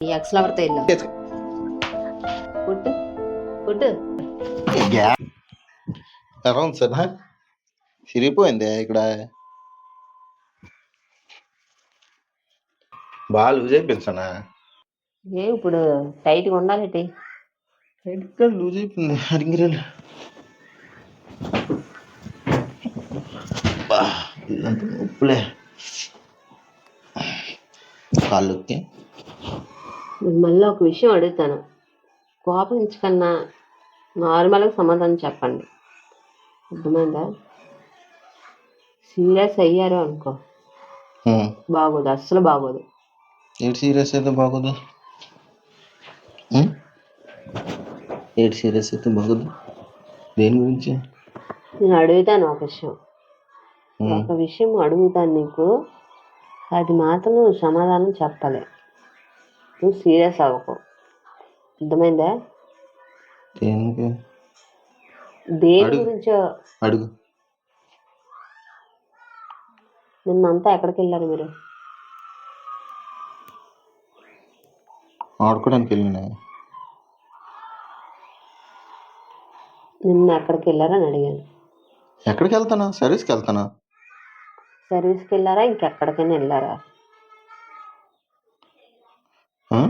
X లవర్తో వెళ్ళు పుట్టు పుట్టు ఎలా ఉంది సార్ ఇక్కడ బాగా లూజ్ అయిపోయింది సార్ ఏ ఇప్పుడు టైట్గా ఉండాలి సైడ్గా లూజ్ అయిపోయింది అడిగిరేలు ఇదంతా నొప్పులే కాళ్ళకి మళ్ళీ ఒక విషయం అడుగుతాను. కోపగించకన్నా నార్మల్గా సమాధానం చెప్పండి. అర్థమైందా? సీరియస్ అయ్యారు అనుకో. బాగోదు అస్సలు బాగోదు. ఏడు సీరియస్ అయితే బాగోదు? ఏడు సీరియస్ అయితే బాగోదు? దేని గురించి? నేను అడుగుతాను ఒక విషయం. ఒక విషయం అడుగుతాను నీకు. అది మాత్రం సమాధానం చెప్పాలి. నువ్వు సీరియస్ అవ్వకు అర్థమైందా దేనికి దేని. గురించో అడుగు నిన్నంతా ఎక్కడికి వెళ్ళారు మీరు ఆడుకోవడానికి వెళ్ళినా నిన్న ఎక్కడికి వెళ్ళారని అడిగాను ఎక్కడికి వెళ్తానా సర్వీస్కి వెళ్తానా సర్వీస్కి వెళ్ళారా ఇంకెక్కడికైనా వెళ్ళారా ఆ?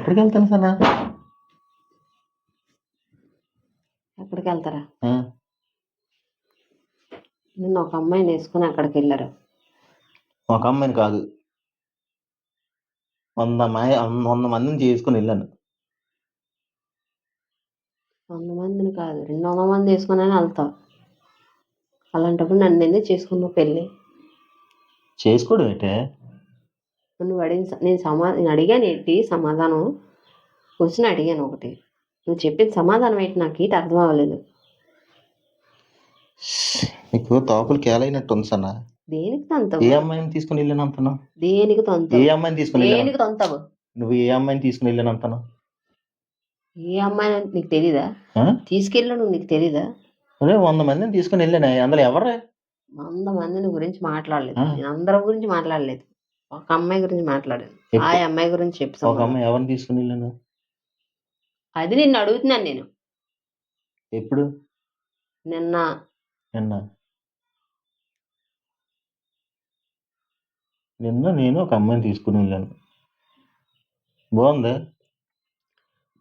ఎక్కడికి వెళ్తాను సనా? ఎక్కడికి వెళ్తారా నిన్న ఒక అమ్మాయిని వేసుకుని అక్కడికి వెళ్ళారు ఒక అమ్మాయిని కాదు. వంద అమ్మాయి వంద మందిని చేసుకుని వెళ్ళాను. వంద మందిని కాదు రెండు వందల మంది వేసుకుని వెళ్తావు అలాంటప్పుడు నన్ను ఎందుకు చేసుకున్నావు పెళ్ళి? చేసుకోవడం ఏంటే? నువ్వు అడిగిన నేను సమా నేను అడిగాను ఏంటి సమాధానం? క్వశ్చన్ అడిగాను ఒకటి. నువ్వు చెప్పిన సమాధానం ఏంటి నాకు ఏంటి అర్థం అవ్వలేదు. నీకు తోపులు కేలైనట్టు ఉంది సన్న. దేనికి తంతావు? ఏ అమ్మాయిని తీసుకుని వెళ్ళాను అంతను దేనికి ఏ తంతావు అమ్మాయిని తీసుకుని దేనికి తంతావు? నువ్వు ఏ అమ్మాయిని తీసుకుని వెళ్ళాను అంతను ఏ అమ్మాయి నీకు తెలీదా? తీసుకెళ్ళాను నీకు తెలీదా? అరే వంద మందిని తీసుకుని వెళ్ళాను. అందులో ఎవరే? వంద మందిని గురించి మాట్లాడలేదు. నేను అందరి గురించి మాట్లాడలేదు. ఒక అమ్మాయి గురించి మాట్లాడాను. ఆ? అమ్మాయి గురించి చెప్పు ఒక సమాధానం. అమ్మాయి ఎవరిని తీసుకుని వెళ్ళాను? అది నిన్ను అడుగుతున్నాను నేను. ఎప్పుడు? నిన్న. నిన్న. నిన్న నేను ఒక అమ్మాయిని తీసుకుని వెళ్ళాను. బాగుంది?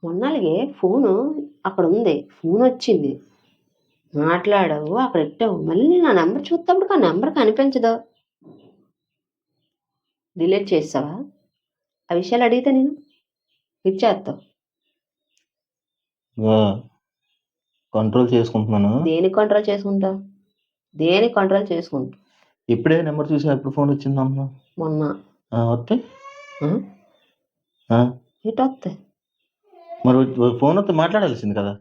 మొన్నలాగే ఫోను అక్కడ ఉంది. ఫోన్ వచ్చింది. మాట్లాడావు అక్కడ పెట్టావు. మళ్ళీ నా నెంబర్ చూస్తప్పుడు ఆ నెంబర్ కనిపించదు. డిలీట్ చేస్తావా? ఆ విషయాలు అడిగితే నేను ఇచ్చేస్తావు కంట్రోల్ చేసుకుంటున్నాను? దేనికి కంట్రోల్ చేసుకుంటావు దేనికి కంట్రోల్ చేసుకుంటావు ఇప్పుడే నెంబర్ చూసి ఎప్పుడు ఫోన్ వచ్చింది అమ్మ? మొన్న. ఆ, వస్తే? ఇటు వస్తాయి మరి ఫోన్ వస్తే మాట్లాడాల్సింది కదా?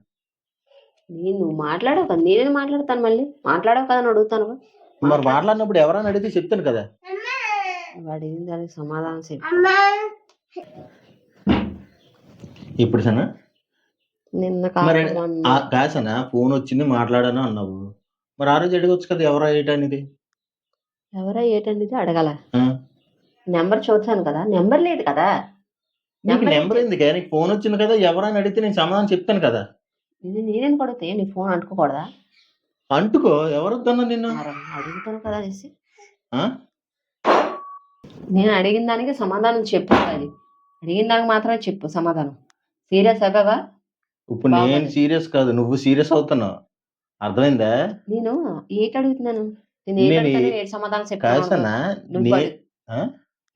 నేను నువ్వు మాట్లాడావు కదా నేనే మాట్లాడతాను మళ్ళీ? మాట్లాడావు కదా అని అడుగుతాను మరి మాట్లాడినప్పుడు ఎవరైనా అడిగితే చెప్తాను కదా? వాడి దానికి సమాధానం చెప్పు. ఇప్పుడు సనా నిన్న కాసనా ఫోన్ వచ్చింది మాట్లాడాను అన్నావు. మరి ఆ రోజు అడగొచ్చు కదా ఎవరా ఏంటనేది ఎవరో ఏటండి అడగాల? నెంబర్ చూసాను కదా. నెంబర్ లేదు కదా. నీకు నెంబర్ ఎందుకు? నీకు ఫోన్ వచ్చింది కదా ఎవరైనా అడిగితే నేను సమాధానం చెప్తాను కదా. నేను నేనేం కొడితే? నీ ఫోన్ అంటుకోకూడదా? అంటుకో ఎవరు వద్దన్నా నిన్ను? అడుగుతాను కదా అనేసి. ఆ? నేను అడిగిన దానికి సమాధానం చెప్పు అది. అడిగిన దానికి మాత్రమే చెప్పు సమాధానం. సీరియస్ అవ్వవా ఇప్పుడు నేను. సీరియస్ కాదు. నువ్వు సీరియస్ అవుతున్నావు అర్థమైందా? నేను ఏటి అడుగుతున్నాను? నేను సమాధానం చెప్తాను?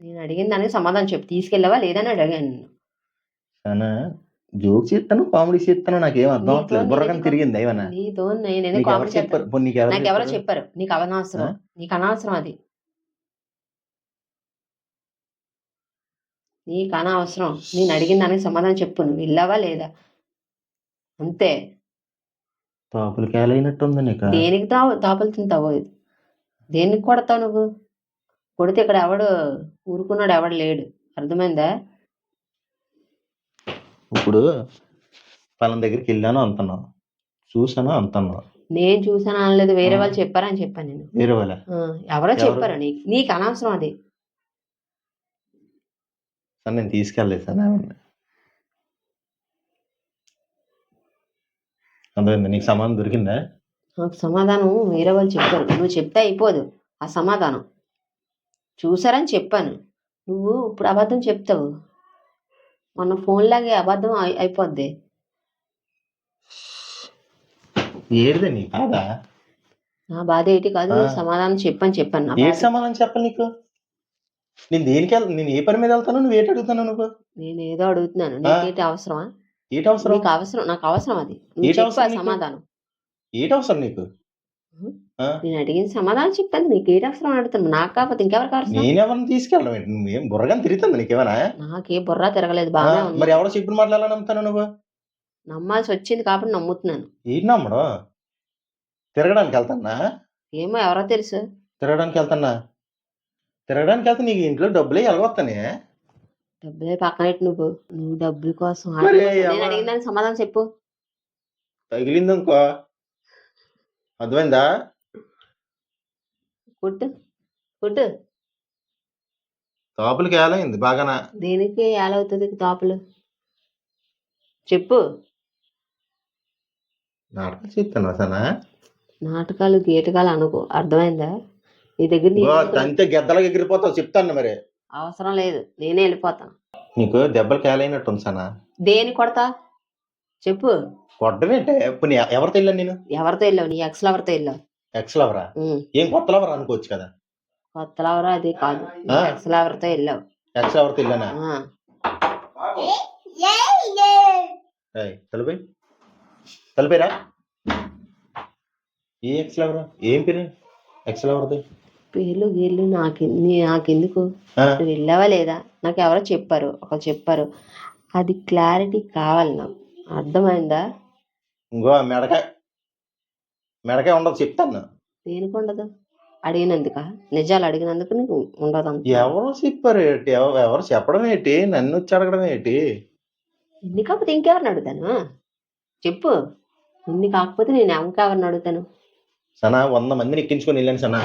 నేను అడిగిన దానికి సమాధానం చెప్పు. తీసుకెళ్ళవా లేదని అడిగాను. సనా జోక్స్ ఇస్తాను కామెడీ చేస్తాను నాకేం అర్థం అవట్లేదు బుర్రకని నీకు- తిరిగింది ఏమన్నా? నీతో నేను కామెడీ చెప్పారు? చేస్తాను నీకు ఎవరు చెప్పారు? నీకు అనవసరం. ఆ? నీకు అనవసరం అది. నీకు అనవసరం నేను అడిగిన దానికి సమాధానం చెప్పు. నువ్వు వెళ్ళావా లేదా? అంతే. తాపులు కేలైనట్టుంది నీకు? దేనికి తావు తాపలు తింటావు దేనికి కొడతావు నువ్వు? కొడితే ఇక్కడ ఎవడు ఊరుకున్నాడు ఎవడు లేడు. అర్థమైందా? ఇప్పుడు పలాన దగ్గరికి వెళ్ళాను అంటున్నావు. చూసాను అంటున్నావు. నేను చూసాను అనలేదు. వేరే. వాళ్ళు చెప్పారని చెప్పాను నేను. వేరే వాళ్ళ? ఎవరు? చెప్పారు. నీకు నీకు అనవసరం అది. సార్ నేను తీసుకెళ్ళలేదు సార్. అర్థమైందా? నీకు సమాధానం దొరికిందా? నాకు సమాధానం వేరే వాళ్ళు చెప్పారు. నువ్వు చెప్తే అయిపోదు. ఆ సమాధానం. చూసారని చెప్పాను. నువ్వు ఇప్పుడు అబద్ధం చెప్తావు. మొన్న ఫోన్ లాగే అబద్ధం అయి- అయిపోద్ది. ఏడిదే నీ బాధ? నా బాధ ఏంటి కాదు. సమాధానం చెప్పని చెప్పాను. సమాధానం చెప్పాలి నీకు? నేను దేనికి వెళ్తా నేను ఏ పని మీద వెళ్తాను నువ్వు ఏటి అడుగుతాను నువ్వు? నేను ఏదో అడుగుతున్నాను నీకేంటి అవసరమా? ఏటి అవసరం? నీకు అవసరం నాకు అవసరం అది. నువ్వు ఏంటి చెప్పు అవసరం నీకు? సమాధానం. ఏటి అవసరం నీకు? నేను అడిగిన సమాధానం చెప్పాను నీకు ఏంటి అవసరం అని అడుగుతాను నాకు కాకపోతే ఇంకెవరికి అవసరం? నేనెవరిని తీసుకెళ్ళడం ఏంటి నువ్వేం బుర్రగాని తిరుగుతుంది నీకేమైనా? నాకే బుర్ర తిరగలేదు ఆ, బాగానే ఉంది. మరి ఎవరో చెప్పిన మాటలు ఎలా నమ్ముతాను నువ్వు? నమ్మాల్సి వచ్చింది కాబట్టి నమ్ముతున్నాను. ఏంటి నమ్మడం? తిరగడానికి వెళ్తానా? ఏమో ఎవరో తెలుసు. తిరగడానికి వెళ్తానా? తిరగడానికి వెళ్తే నీకు ఇంట్లో డబ్బులే ఎలాగొస్తానే డబ్బులే పక్కనెట్టు నువ్వు. నువ్వు డబ్బుల కోసం మరి వాటి కోసం. నేను ఎవరు- అడిగిన దానికి సమాధానం చెప్పు. తగిలింది అనుకో అర్థమైందా? కుట్టు కుట్టు తాపులకి ఏలైంది బాగానా? దేనికి ఏలవుతుంది తాపులు? చెప్పు. నాటకం చెప్తాను అసలు. నాటకాలు గీటకాలు అనుకో. అర్థమైందా? నీ దగ్గర నీ అంతే గెద్దలకి ఎగిరిపోతావు చెప్తాను మరి. అవసరం లేదు నేనే వెళ్ళిపోతాను. నీకు దెబ్బలకి ఏలైనట్టు ఉంది సనా. దేని కొడతా? చెప్పు. కొట్టమేంటే ఇప్పుడు నీ- ఎవరితో వెళ్ళాను నేను? ఎవరితో వెళ్ళావు? నీ ఎక్స్ ఎవరితో వెళ్ళావు. ఎక్స్ లవరా ఉమ్, ఏం కొత్త లవరా అనుకోవచ్చు కదా? కొత్త లవరా అది కాదు. ఆ? ఎక్స్ ఎవరితో వెళ్ళావు. ఎక్స్ లవర్తో వెళ్ళానా? ఆ, ఏయ్, తలపై తలపైరా ఏ ఎక్స్ లవరా ఏం పేరు? ఎక్స్ లవర్ది పేర్లు గీర్లు నాకు నాకెందుకు? నువ్వు వెళ్ళావా లేదా? నాకు ఎవరో చెప్పారు ఒకరు చెప్పారు. అది క్లారిటీ కావాలి నాకు. అర్థమైందా? ఇంకో మెడకాయ మెడకాయ ఉండదు చెప్తాను. దేనికి ఉండదు? అడిగినందుక? నిజాలు అడిగినందుకు నీకు ఉండదు అంత. ఎవరు చెప్పారు ఏంటి? ఎవ- ఎవరు చెప్పడం ఏంటి? నన్ను వచ్చి అడగడం ఏంటి? ఇన్ని కాకపోతే ఇంకెవరిని అడుగుతాను? చెప్పు. ఇన్ని కాకపోతే నేను ఇంకెవరిని అడుగుతాను? సనా వంద మందిని ఎక్కించుకొని వెళ్ళాను సనా.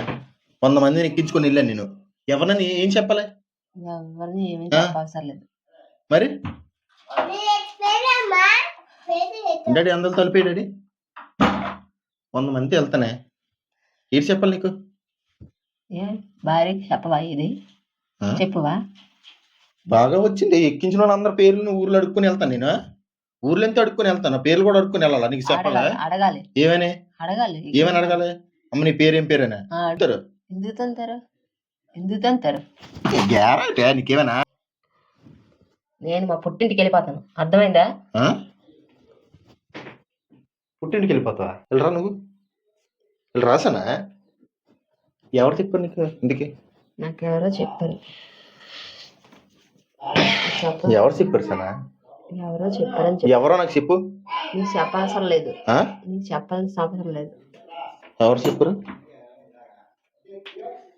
వంద మందిని ఎక్కించుకొని వెళ్ళాను నేను. ఎవరని ఏం చెప్పాలి? ఎవరిని ఏమీ ఆ? చెప్పవసరం లేదు. మరి? డాడీ అందరూ తలిపే డాడీ. వంద మంది వెళ్తానే ఏంటి చెప్పాలి నీకు? ఏ భార్యకి చెప్పవా ఇది? ఆ? చెప్పువా? బాగా వచ్చింది. ఎక్కించిన వాళ్ళందరి పేర్లు ఊర్లో అడుక్కుని వెళ్తాను నేను. ఊర్లో ఎంత అడుక్కుని వెళ్తాను పేర్లు కూడా అడుక్కుని వెళ్ళాలా? నీకు చెప్పాలా? అడగాలి ఏమని? అడగాలి. ఏమని అడగాలి? అమ్మ నీ పేరు ఏం పేరేనా. అంటారు. ఎందుకు తంతారు? ఎందుకు గ్యారంటీ నీకేమైనా? నేను మా పుట్టింటికి వెళ్ళిపోతాను. అర్థమైందా? పుట్టింటికి వెళ్ళిపోతావా? వెళ్ళరా నువ్వు? వెళ్ళి రాసానా ఎవరు చెప్పారు నీకు? ఇంటికి నాకెవరో చెప్పారు. చెప్ప ఎవరు చెప్పారు సనా? ఎవరో చెప్పారని చెప్పి. ఎవరో నాకు చెప్పు. నీకు చెప్పవసరం లేదు. ఆ? నీకు చెప్పాల్సిన అవసరం లేదు. ఎవరు చెప్పారు?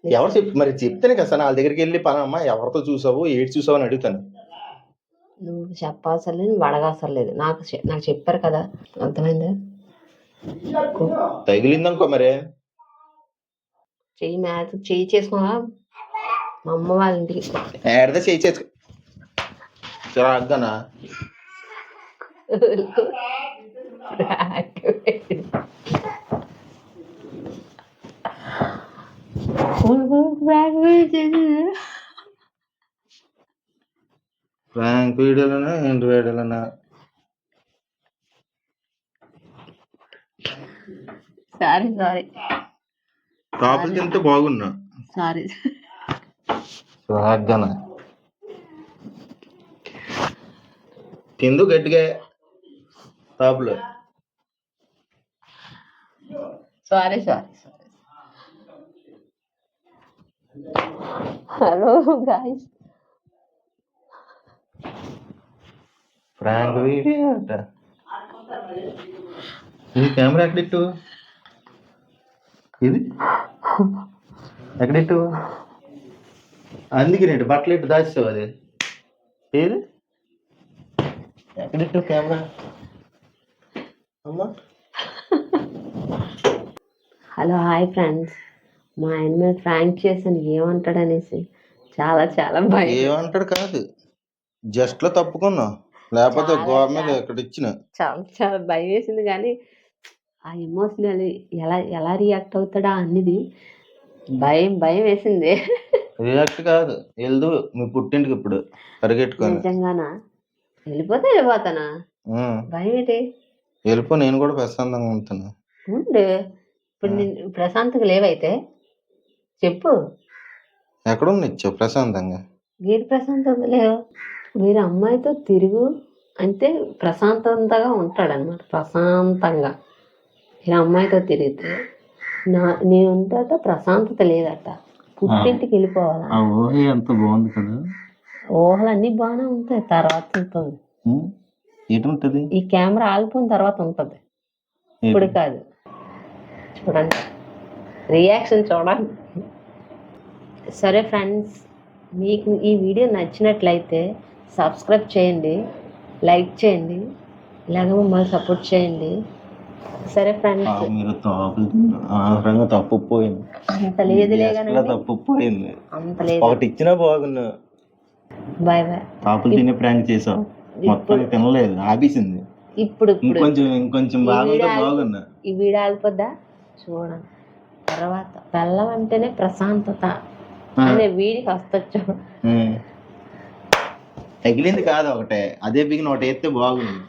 ఎవరు చెప్పు మరి చెప్తేనే కదా సార్ వాళ్ళ దగ్గరికి వెళ్ళి పనమ్మ ఎవరితో చూసావు ఏడు చూసావు అని అడుగుతాను. నువ్వు చెప్పాల్సిన లేదు నువ్వు అడగాల్సిన లేదు. నాకు చె- నాకు చెప్పారు కదా అర్థమైందా? తగిలిందనుకో మరి. చెయ్యి మ్యాథ్ చెయ్యి చేసుకోవా మా అమ్మ వాళ్ళ ఇంటికి ఏడదే చేయి చేసుకో చిరాగ్గానా ఫ్రాంక్ వీడియోలోనా? ఏంటి వీడియోలోనా? సారీ సారీ టాపులు తింటే బాగున్నా? సారీ చిరాగ్గానా తిందు గట్టిగా. టాపులు sorry sorry hello guys prank video అంట ఇది కెమెరా ఎక్కడెట్టు ఇది? ఎక్కడెట్టు అందుకే బట్టలు ఇట్టు దాచావు అది. ఏది? కెమెరా అమ్మా హలో హాయ్ ఫ్రెండ్స్ మా ఆయన మీద ఫ్రాంక్ చేశాను. ఏమంటాడు అనేసి చాలా చాలా భయం. ఏమంటాడు కాదు. జస్ట్లో తప్పుకున్నా. లేకపోతే గోవ మీద. ఇక్కడ ఇచ్చిన చాలా చాలా భయం వేసింది కానీ ఆ ఎమోషనల్ ఎలా ఎలా రియాక్ట్ అవుతాడా అనేది భయం భయం వేసింది. రియాక్ట్ కాదు. వెళ్దు మీ పుట్టింటికి ఇప్పుడు పరిగెట్టుకొని. నిజంగానా? వెళ్ళిపోతే వెళ్ళిపోతానా. భయం ఏంటి వెళ్ళిపో నేను కూడా ప్రశాంతంగా ఉంటాను ఉండు. ఇప్పుడు నేను ప్రశాంతంగా లేవైతే చెప్పు. ఎక్కడ ఇచ్చావు ప్రశాంతంగా. గేట్ ప్రశాంతంగా లేవు? మీరు అమ్మాయితో తిరుగు అంటే ప్రశాంతంగా ఉంటాడనమాట ప్రశాంతంగా. మీరు అమ్మాయితో తిరిగితే నా నేను ఉంటాట ప్రశాంతత లేదట. పుట్టింటికి వెళ్ళిపోవాలా? ఎంత బాగుంది కదా. ఊహలు అన్నీ బాగానే ఉంటాయి తర్వాత ఉంటుంది. ఎటుంటది ఈ కెమెరా ఆగిపోయిన తర్వాత ఉంటుంది. ఇప్పుడు కాదు. చూడండి. రియాక్షన్ చూడండి. సరే ఫ్రెండ్స్ మీకు ఈ వీడియో నచ్చినట్లయితే సబ్స్క్రైబ్ చేయండి లైక్ చేయండి ఇలాగ మమ్మల్ని సపోర్ట్ చేయండి. సరే ఫ్రెండ్స్. మీరు తప్పు పోయింది. అంత లేదులే అసలు కానీ తప్పు పోయింది. అంత లేదు. ఒకటి ఇచ్చినా బాగున్నా బాయ్ బాయ్ తాపులు తినే ప్రాంక్ చేసావు మొత్తం తినలేదు ఆపేసింది. ఇప్పుడు ఇప్పుడు ఇంకొంచెం ఇంకొంచెం బాగుంటే బాగున్నా. ఈ వీడియో ఆగిపోద్దా? చూడండి. తర్వాత బెల్లం అంటేనే ప్రశాంతత అనే వీడికి వస్తచ్చు. తగిలింది కాదు ఒకటే. అదే బిగిన ఒకటి వేస్తే బాగుంది